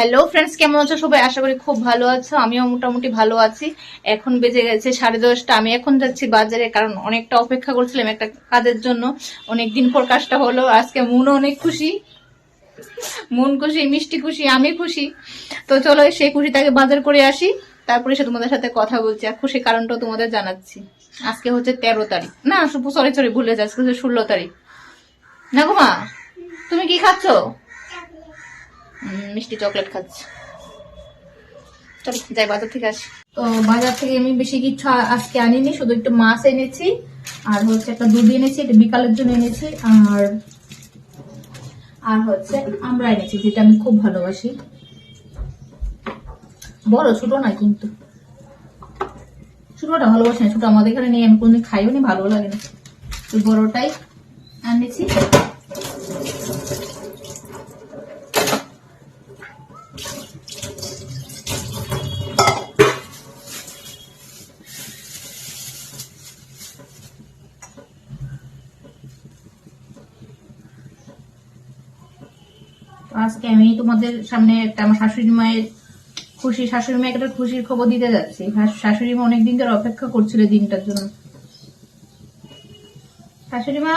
Hello friends কেমন আছো? সবাই আশা করি খুব ভালো আছো। আমিও মোটামুটি ভালো আছি। এখন বেজে গেছে সাড়ে দশটা। আমি এখন যাচ্ছি বাজারে, কারণ অনেকটা অপেক্ষা করছিলাম একটা কাজের জন্য। অনেক দিন পর কাজটা হলো, আজকে মনও অনেক খুশি। মন খুশি, মিষ্টি খুশি, আমি খুশি। তো চলো সেই খুশিটাকে বাজার করে আসি। তারপরে সে তোমাদের সাথে কথা বলছি। আর খুশি কারণটাও তোমাদের জানাচ্ছি। আজকে হচ্ছে তেরো তারিখ। না সরি সরি ভুলে যাচ্ছে, আজকে ষোলো তারিখ। না গো মা, তুমি কি খাচ্ছো? মিষ্টি চকলেট খাচ্ছি। চলো, যাই, বাজার থেকে আসি। তো বাজার থেকে আমি বেশি কিছু আজকে আনিনি, শুধু একটু মাছ এনেছি, আর হচ্ছে একটা দুধ এনেছি, এটা বিকালের জন্য এনেছি, আর আর হচ্ছে আমরা এনেছি, যেটা আমি খুব ভালোবাসি। বড়, ছোট না কিন্তু। ছোটটা ভালোবাসি না, ছোট আমাদের এখানে নেই, আমি কোনদিন খাইও নি ভালো লাগে না। তো বড়টাই আনেছি। আজকে আমি তোমাদের সামনে একটা আমার শাশুড়ি মায়ের খুশি, শাশুড়ি মায়ের একটা খুশির খবর দিতে যাচ্ছি। শাশুড়ি মা অনেকদিন ধরে অপেক্ষা করছিল দিনটার জন্য। শাশুড়ি মা,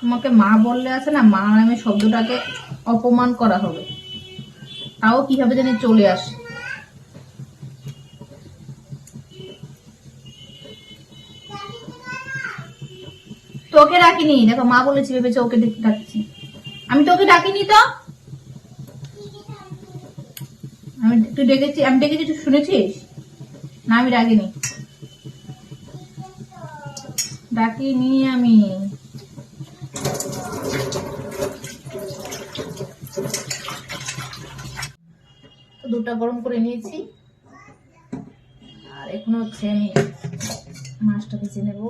তোমাকে মা বললে আছে না, মা নামে শব্দটাকে অপমান করা হবে। তাও কীভাবে জানি চলে আসে। তোকে রাখিনি। দেখো, মা বলেছি, ভেবেছে ওকে ডেকে ডাকছি আমি তোকে ডাকিনি তো। আমি তুই ডেকেছি, আমি ডেকেছি, তুই শুনেছিস? না, আমি ডাকিনি। ডাকিনি আমি। দুধটা গরম করে নিয়েছি। আর এখন হচ্ছে আমি মাছটা ভেজে নেব।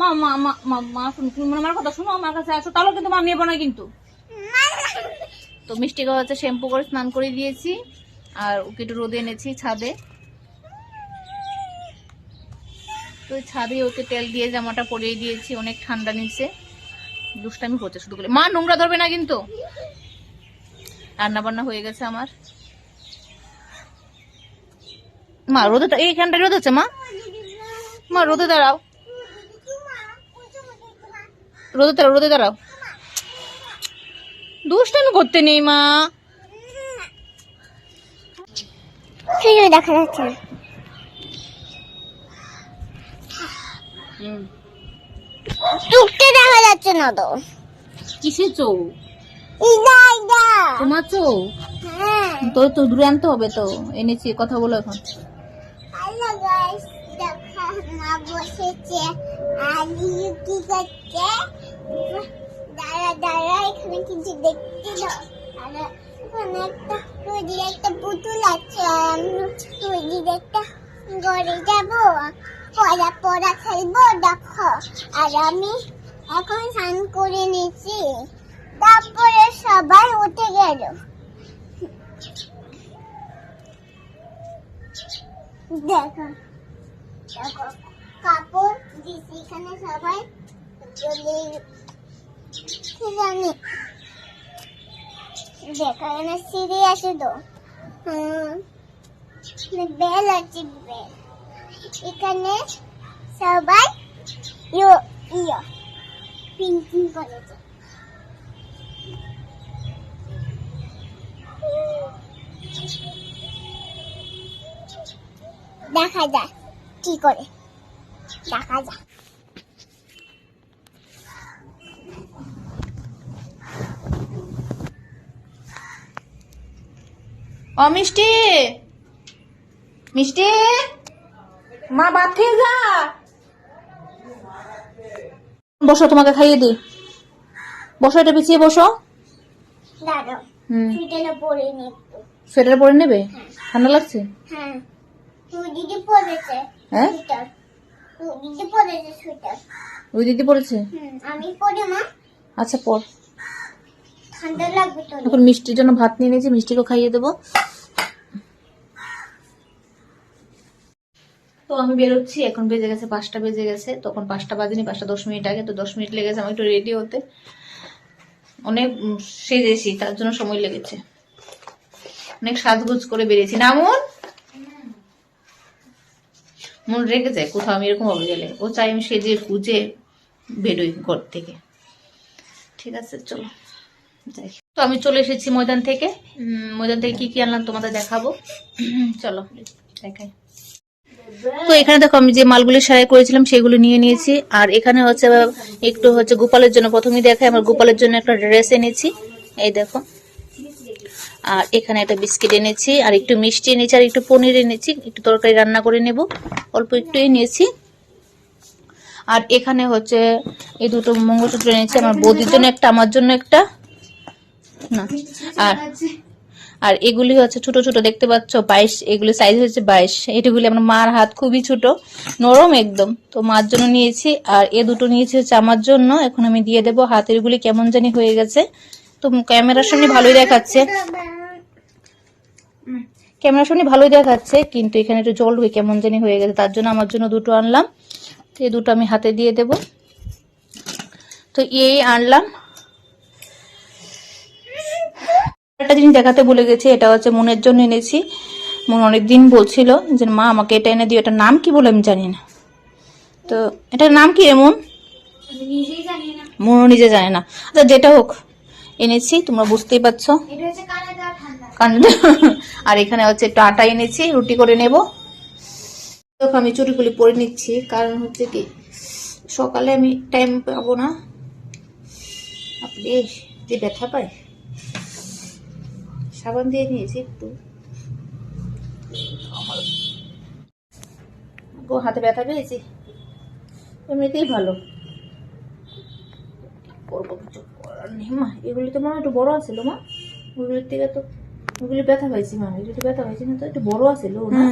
মা মা মা মা তুমি আমার কথা শোনো, আমার কাছে আসো। তাহলে কিন্তু মা নেব না কিন্তু। তো মিষ্টিকে হচ্ছে শ্যাম্পু করে স্নান করে দিয়েছি, আর ওকে একটু রোদে এনেছি ছাদে। তো ছাদে ওকে তেল দিয়ে জামাটা পরিয়ে দিয়েছি, অনেক ঠান্ডা নিচে। দুষ্টামি করছে শুধু করে মা, নোংরা ধরবে না কিন্তু। রান্না বান্না হয়ে গেছে আমার। মা, রোদে এইখানটা রোদ হচ্ছে মা? মা, রোদে দাঁড়াও। রোদে দাঁড়াও রোদে দাঁড়াও। দুষ্টামি করতে নেই মা। দেখা যাচ্ছে চোখটা দেখা যাচ্ছে না তো। কিসের তোমার হ্যাঁ। তো তো দূরে আনতে হবে তো। এনেছি কথা বলো এখন। হ্যালো গাইস দেখা মা বসেছে। আর কি করছে পুতুল আছে। খেলব, দেখো। আর আমি এখন স্নান করে নিয়েছি। তারপরে সবাই উঠে গেল। দেখো দেখো, কাপড় দিছি এখানে সবাই চলে এখানে সিঁড়ি তো বেল আছে বেল এখানে সবাই ইয়ো ইয়ো। পিঙ্কিং করেছে দেখা যায় কি করে। দেখা যায় ও মিষ্টি। মিষ্টি। মা ভাত খেয়ে যা। বসো তোমাকে খাইয়ে দি বসো এটা পিছিয়ে বসো। সোয়েটার পরে নেবে? ঠান্ডা লাগছে? হ্যাঁ। হ্যাঁ? ওই দিদি পড়েছে আমি মা। আচ্ছা পর। ঠান্ডা লাগবে তো। এখন মিষ্টির জন্য ভাত নিয়ে নিয়েছি মিষ্টিকে খাইয়ে দেবো। তো আমি বেরোচ্ছি, এখন বেজে গেছে পাঁচটা, বেজে গেছে। তখন পাঁচটা বাজেনি, পাঁচটা দশ মিনিট আগে, তো দশ মিনিট লেগেছে আমার একটু রেডি হতে। অনেক সেজেছি, তার জন্য সময় লেগেছে। অনেক সাজগুজ করে বেরিয়েছি। না মন রেগে যায়, কোথাও আমি এরকম ভাবে গেলে। ও চাই আমি সেজে, গুজে বেরোই ঘর থেকে। ঠিক আছে, চলো। যাই। তো আমি চলে এসেছি ময়দান থেকে। ময়দান থেকে কি কি আনলাম তোমাদের দেখাবো। চলো, দেখাই। তো এখানে দেখো আমি যে মালগুলি সেলাই করেছিলাম, সেগুলো নিয়ে নিয়েছি। আর এখানে হচ্ছে একটু হচ্ছে গোপালের জন্য প্রথমেই দেখাই, আমার গোপালের জন্য একটা ড্রেস এনেছি। এই দেখো। আর এখানে একটা বিস্কিট এনেছি, আর একটু মিষ্টি এনেছি, আর একটু পনির এনেছি, একটু তরকারি রান্না করে নেব। অল্প একটুই নিয়েছি। আর এখানে হচ্ছে এই দুটো মঙ্গলসূত্র এনেছি, আমার বৌদির জন্য একটা, আমার জন্য একটা। না। আর আর এগুলি হচ্ছে ছোট ছোট, দেখতে পাচ্ছ বাইশ, এগুলি সাইজ হচ্ছে বাইশ। এটিগুলি আমার মার হাত খুবই ছোট, নরম একদম। তো মার জন্য নিয়েছি, আর এ দুটো নিয়েছি হচ্ছে আমার জন্য। এখন আমি দিয়ে দেবো হাতের গুলি কেমন জানি হয়ে গেছে। তো ক্যামেরার সামনে ভালোই দেখাচ্ছে। ক্যামেরার সামনে ভালোই দেখাচ্ছে, কিন্তু এখানে একটু জল ঢুকে কেমন জানি হয়ে গেছে। তার জন্য আমার জন্য দুটো আনলাম। তো এই দুটো আমি হাতে দিয়ে দেব। তো এই আনলাম। একটা জিনিস দেখাতে ভুলে গেছি এটা হচ্ছে মনের জন্য এনেছি। মন অনেকদিন বলছিল যে মা আমাকে এটা এনে দিও। এটার নাম কি বলে আমি জানি না। তো এটার নাম কি এমন মনও নিজে জানে না। আচ্ছা যেটা হোক এনেছি তোমরা বুঝতেই পারছ। আর এখানে হচ্ছে একটু আটা এনেছি রুটি করে নেব। দেখো আমি চুরিগুলি পরে নিচ্ছি। কারণ হচ্ছে কি সকালে আমি টাইম পাবো না। আপনি যে ব্যথা পায়। সাবান দিয়ে নিয়েছি একটু। গো হাতে ব্যথা পেয়েছি? এমনিতেই ভালো। করব কিছু করার নেই। মা এগুলি তো মনে একটু বড় আছিল মা। ওইগুলির থেকে তো ওইগুলি ব্যথা পাইছি মা এগুলি তো ব্যথা পাইছি না তো একটু বড় আছিল না?